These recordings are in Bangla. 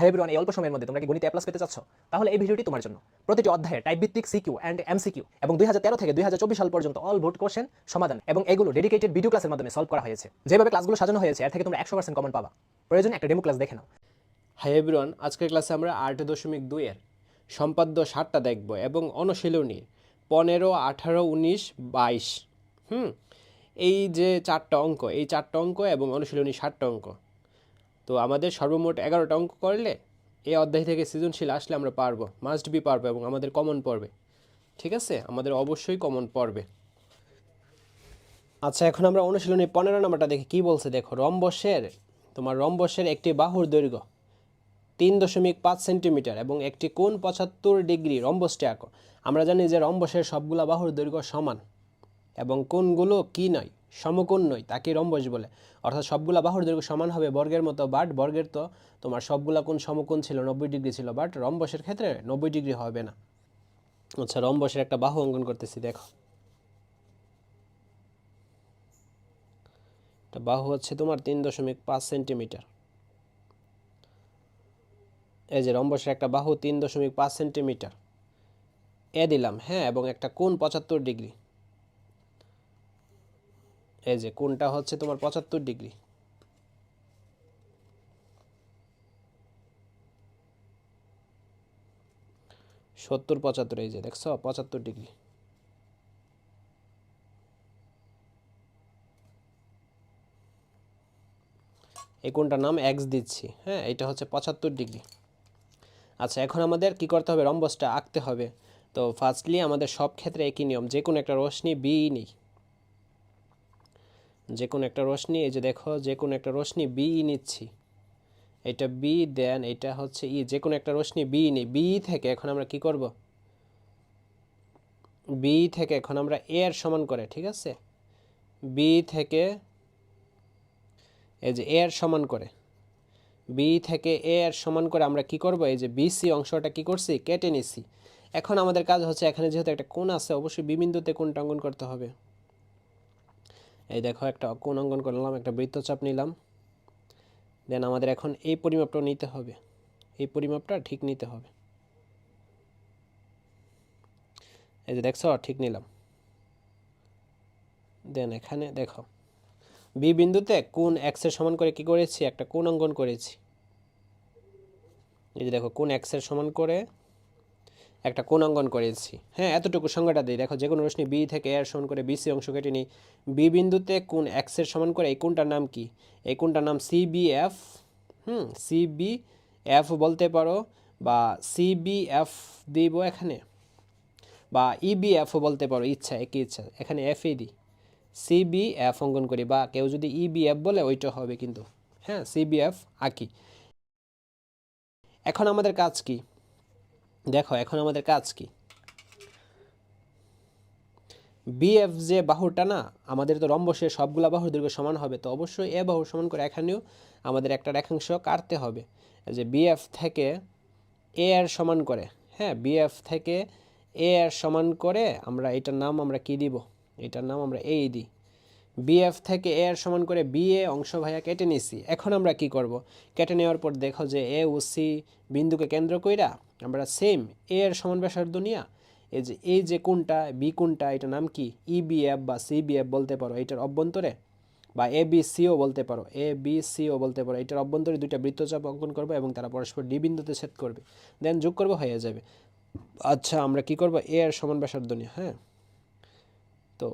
হাই এভরিওয়ান এই অল্প সময়ের মধ্যে তোমরা কি গণিতে প্লাস পেতে চাচ্ছ? তাহলে এই ভিডিওটি তোমার জন্য। প্রতিটি অধ্যায়ে টাইপ ভিত্তিক সিকিউ অ্যান্ড এমসিকিউ এবং দুই হাজার তেরো থেকে দুই হাজার চব্বিশ সাল পর্যন্ত অল ভোট কোশ্চেন সমাধান এবং এগুলো ডেডিকেটেড ভিডিও ক্লাসের মাধ্যমে সলভ করা হয়েছে। যেভাবে ক্লাসগুলো সাজানো হয়েছে, এর থেকে তোমরা একশো পার্সেন্ট কমন পাবা। প্রয়োজন একটা ডেমো ক্লাস দেখে নাও। হাই এভরিওয়ান আজকের ক্লাসে আমরা আট দশমিক দুইয়ের সম্পাদ্য সাতটা দেখব এবং অনুশীলনী পনেরো, আঠারো, উনিশ, বাইশ। হুম, এই যে চারটা অঙ্ক, এই চারটা অঙ্ক এবং অনুশীলনী ষাটটা অঙ্ক। তো আমাদের সর্বমোট এগারোটা অঙ্ক করলে এই অধ্যায় থেকে সৃজনশীল আসলে আমরা পারব মাস্ট বি পারব এবং আমাদের কমন পড়বে। ঠিক আছে? আমাদের অবশ্যই কমন পড়বে। আচ্ছা এখন আমরা অনুশীলনী পনেরো নম্বরটা দেখি। কি বলছে? দেখো, রম্বসের, তোমার রম্বসের একটি বাহুর দৈর্ঘ্য তিন দশমিক পাঁচ সেন্টিমিটার এবং একটি কোণ পঁচাত্তর ডিগ্রি রম্বসটি আঁকো। আমরা জানি যে রম্বসের সবগুলা বাহুর দৈর্ঘ্য সমান এবং কোনগুলো কি নয়? সমকোণ নয়, তাকে রম্বস বলে। অর্থাৎ সবগুলা বাহুর দৈর্ঘ্য সমান হবে বর্গের মতো, বাট বর্গের তো তোমার সবগুলা কোণ সমকোণ ছিল, নব্বই ডিগ্রি ছিল, বাট রম্বসের ক্ষেত্রে নব্বই ডিগ্রি হবে না। আচ্ছা রম্বসের একটা বাহু অঙ্কন করতেছি, দেখো। এটা বাহু হচ্ছে তোমার তিন দশমিক পাঁচ সেন্টিমিটার। এই যে রম্বসের একটা বাহু তিন দশমিক পাঁচ সেন্টিমিটার। এ দিলাম হ্যাঁ এবং একটা কোণ পঁচাত্তর ডিগ্রি। এই যে কোনটা হচ্ছে তোমার পঁচাত্তর ডিগ্রি? সত্তর, পঁচাত্তর, এই যে দেখছ, পঁচাত্তর ডিগ্রি। এই কোনটার নাম? এক্স দিচ্ছি হ্যাঁ এটা হচ্ছে পঁচাত্তর ডিগ্রি। আচ্ছা এখন আমাদের কি করতে হবে? রম্বসটা আঁকতে হবে। তো ফার্স্টলি আমাদের সব ক্ষেত্রে একই নিয়ম যে কোনো একটা রশ্মি বি নিই। যে কোনো একটা রশ্মি, এই যে দেখো যে কোনো একটা রশ্মি বি নিচ্ছি। এটা বি দেন এটা হচ্ছে ই যে কোনো একটা রশ্মি বি নিই। বি থেকে এখন আমরা কি করব? বি থেকে এখন আমরা এ এর সমান করে, ঠিক আছে? বি থেকে এই যে এ এর সমান করে। বি থেকে এ এর সমান করে আমরা কি করব? এই যে বিসি অংশটা কি করছি? কেটে নিছি। এখন আমাদের কাজ হচ্ছে, এখানে যেহেতু একটা কোণ আছে, অবশ্যই বিবিন্দুতে কোণটা অঙ্কন করতে হবে। এই দেখো একটা কোণ অঙ্কন করলাম, একটা বৃত্তচাপ নিলাম। দেন আমাদের এখন এই পরিমাপটা নিতে হবে। এই পরিমাপটা ঠিক নিতে হবে। এই যে দেখছ, ঠিক নিলাম। দেন এখানে দেখো বি বিন্দুতে কোণ এক্সের সমান করে কি করেছি? একটা কোণ অঙ্কন করেছি। এই যে দেখো, কোণ এক্সের সমান করে একটা কোণ অঙ্কন করেছি। হ্যাঁ এতটুকু সংজ্ঞাটা দিই। দেখো যে কোনো রশ্মি বি থেকে এর সমান করে বিসি অংশ কেটে নিই। বি বিন্দুতে কোণ এক্সের সমান করে, এই কোণটার নাম কি? এই কোণটার নাম সিবিএফ হুম সি বি সিবিএফ বলতে পারো বা সিবিএফ দিব এখানে বা ইবিএফও বলতে পারো, ইচ্ছা, একই ইচ্ছা। এখানে এফই দিই। সিবিএফ অঙ্কন করি বা কেউ যদি ইবিএফ বলে, ওইটা হবে কিন্তু। হ্যাঁ সিবিএফ আঁকি। এখন আমাদের কাজ কি? দেখো, এখন আমাদের কাজ কি? বিএফ যে বাহুটা না, আমাদের তো রম্বসে সবগুলা বাহুর দৈর্ঘ্য সমান হবে, তো অবশ্যই এ বাহু সমান করে এখানেও আমাদের একটা রেখাংশ কাটতে হবে। যে বিএফ থেকে এ এর সমান করে হ্যাঁ বিএফ থেকে এ এর সমান করে আমরা এটার নাম আমরা কি দিব? এটার নাম আমরা এই দিই। বিএফ থেকে এ এর সমান করে বি এ অংশ ভাইয়া কেটে নিছি। এখন আমরা কি করব? কেটে নেওয়ার পর দেখো যে এ ও সি বিন্দুকে কেন্দ্র কইরা আমরা সেম এ এর সমান ব্যাসার্ধ নিয়া, এই যে এই যে কোনটা বি কোনটা এটার নাম কি? ইবিএফ বা সিবিএফ বলতে পারো এটার অভ্যন্তরে, বা এ বি সিও বলতে পারো। এ বি সিও বলতে পারো। এটার অভ্যন্তরে দুইটা বৃত্তচাপ অঙ্কন করব এবং তারা পরস্পর ডি বিন্দুতে ছেদ করবে। দেন যোগ করব, হয়ে যাবে। আচ্ছা আমরা কি করব? এ এর সমান ব্যাসার্ধ নিয়ে হ্যাঁ? তো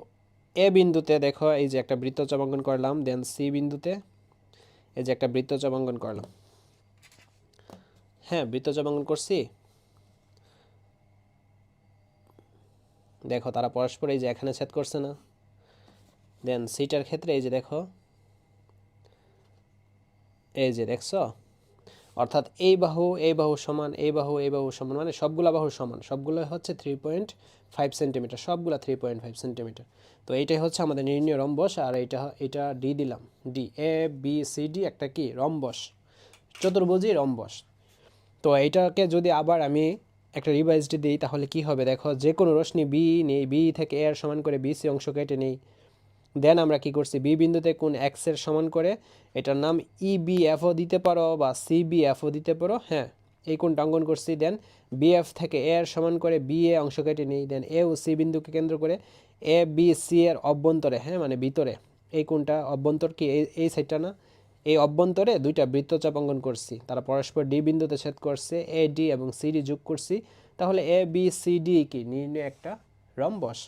এ বিন্দুতে দেখো, এই যে একটা বৃত্তচাপ অঙ্কন করলাম দেন সি বিন্দুতে এই যে একটা বৃত্তচাপ অঙ্কন করলাম। হ্যাঁ বৃত্তচাপ অঙ্কন করছি। দেখো, তারা পরস্পর এই যে এখানে ছেদ করছে না। দেন সিটার ক্ষেত্রে এই যে দেখো, এই যে দেখছ অর্থাৎ এই বাহু এই বাহু সমান, এই বাহু এই বাহু সমান মানে সবগুলা বাহু সমান। সবগুলো হচ্ছে থ্রি পয়েন্ট ফাইভ সেন্টিমিটার সবগুলা থ্রি পয়েন্ট ফাইভ সেন্টিমিটার তো এইটাই হচ্ছে আমাদের নির্ণয় রম্বস, আর এইটা এটা ডি দিলাম। D A B C D একটা কি? রম্বস। চতুর্ভুজী রম্বস। তো এইটাকে যদি আবার আমি একটা রিভাইজটি দিই, তাহলে কি হবে? দেখো যে কোনো রশ্মি বি নেই বি থেকে এর সমান করে বিসি অংশ কেটে নেই। দেন আমরা কি করছি? বি বিন্দুতে কোন এক্সের সমান করে এটার নাম E ইবিএফও দিতে পারো বা সিবিএফও দিতে পারো হ্যাঁ। এই কোনটা অঙ্কন করছি? দেন বিএফ থেকে এ এর সমান করে বি এ অংশ কেটে নিই। দেন এ ও সি বিন্দুকে কেন্দ্র করে এ বি সি এর অভ্যন্তরে হ্যাঁ মানে ভিতরে। এই কোনটা? অভ্যন্তর কি? এই এই সাইডটা না? এই অভ্যন্তরে দুইটা বৃত্তচাপ অঙ্কন করছি। তারা পরস্পর ডি বিন্দুতে ছেদ করছে এ ডি এবং সি ডি যোগ করছি। তাহলে এ বি সি ডি কি? নির্ণয় একটা রম্বস।